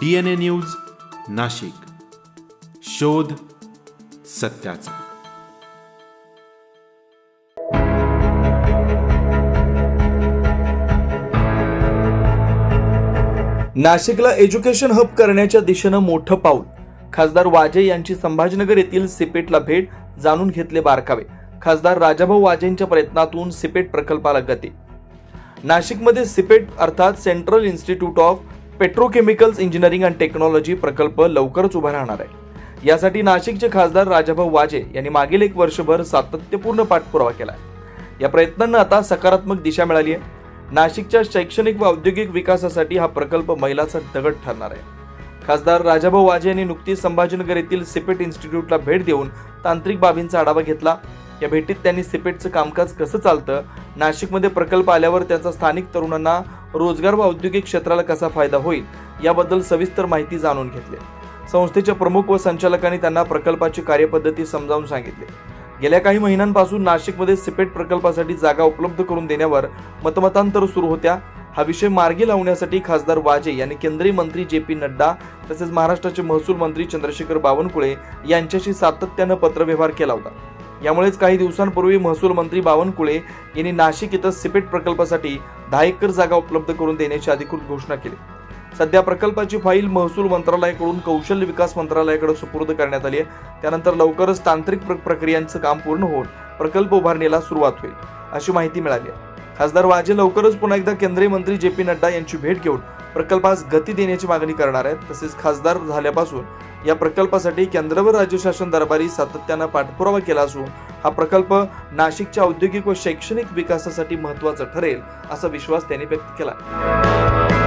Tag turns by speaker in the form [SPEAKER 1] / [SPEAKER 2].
[SPEAKER 1] D N A news Nashik. शोध सत्याचा.
[SPEAKER 2] नाशिकला एज्युकेशन हब करण्याच्या दिशेनं मोठं पाऊल. खासदार वाजे यांची संभाजीनगर येथील सिपेटला भेट जाणून घेतले बारकावे. खासदार राजाभाऊ वाजेंच्या प्रयत्नातून सिपेट प्रकल्पाला गती. नाशिकमध्ये सिपेट अर्थात central institute of petrochemicals engineering and technology प्रकल्प लवकरच उभा राहणार आहे. यासाठी नाशिकचे खासदार राजाभाऊ वाजे यांनी मागील एक वर्षभर सातत्यपूर्ण पाठपुरावा केला या प्रयत्नांना आता सकारात्मक दिशा मिळाली आहे. नाशिकच्या शैक्षणिक व औद्योगिक विकासासाठी हा प्रकल्प मैलाचा दगड ठरणार आहे. खासदार राजाभाऊ वाजे यांनी नुकतीच संभाजीनगर येथील सिपेट इन्स्टिट्यूटला भेट देऊन तांत्रिक बाबींचा आढावा घेतला. या भेटीत त्यांनी सिपेटचं कामकाज कसं चालतं? नाशिकमध्ये प्रकल्प आल्यावर त्याचा स्थानिक तरुणांना रोजगार व औद्योगिक क्षेत्राला कसा फायदा होईल याबद्दल सविस्तर माहिती जाणून घेतली. संस्थेच्या प्रमुख व संचालकांनी त्यांना प्रकल्पाची कार्यपद्धती समजावून सांगितली. गेल्या काही महिन्यांपासून नाशिकमध्ये सिपेट प्रकल्पासाठी जागा उपलब्ध करून देण्यावर मतमतांतर सुरू होत्या. हा विषय मार्गी लावण्यासाठी खासदार वाजे यांनी केंद्रीय मंत्री जे पी नड्डा तसेच महाराष्ट्राचे महसूल मंत्री चंद्रशेखर बावनकुळे यांच्याशी सातत्यानं पत्रव्यवहार केला होता. यामुळेच काही दिवसांपूर्वी महसूल मंत्री बावनकुळे यांनी नाशिक इथं सिपेट प्रकल्पासाठी दहा एकर जागा उपलब्ध करून देण्याची अधिकृत घोषणा केली. सध्या प्रकल्पाची फाईल महसूल मंत्रालयाकडून कौशल्य विकास मंत्रालयाकडे सुपूर्द करण्यात आली आहे. त्यानंतर लवकरच तांत्रिक प्र- प्रक्रियांचं काम पूर्ण होऊन प्रकल्प उभारणीला सुरुवात होईल अशी माहिती मिळाली आहे. खासदार वाजे लवकरच पुन्हा एकदा केंद्रीय मंत्री जे पी नड्डा यांची भेट घेऊन प्रकल्पास गती देण्याची मागणी करणार आहेत. तसेच खासदार झाल्यापासून या प्रकल्पासाठी केंद्र व राज्य शासन दरबारी सातत्यानं पाठपुरावा केला असून हा प्रकल्प नाशिकच्या औद्योगिक व शैक्षणिक विकासासाठी महत्त्वाचा ठरेल असा विश्वास त्यांनी व्यक्त केला